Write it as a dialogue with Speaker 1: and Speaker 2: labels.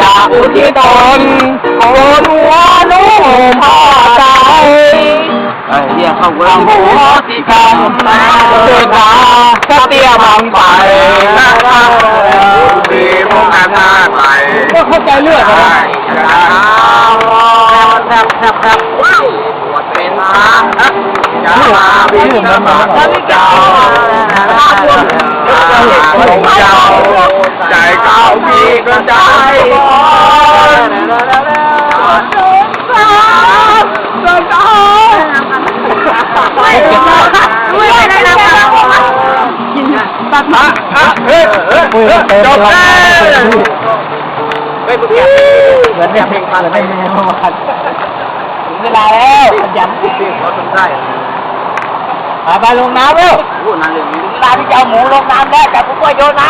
Speaker 1: ดาอุทิศตนโอนหัวนุ่มผ้าใจไอ้เหี้ยเข้าเวหัวที่กำมาเดินทาสเตียบังไปนะครับ
Speaker 2: มีมุกการท่าไป
Speaker 1: ก็เข้าใจเลือดนะ
Speaker 2: แทบแทบแทบว้าวเป็นทาจะมาบินมาเจ้าเจ้าใจเข้า พี่กระจายจบแล้วไม่เพื่อน
Speaker 1: เหมือนเนี่ยเพลงมาเลยไม่มีเมื่อวานถึงเวลาแล้วขยัน
Speaker 2: เขาทำได้
Speaker 1: มาไปลงน้ำเร็ว
Speaker 2: พูดนั่นเลย
Speaker 1: ถึงเวลาที่จะเอาหมูลงน้ำแล้วจับผู้ป่วยโยนน้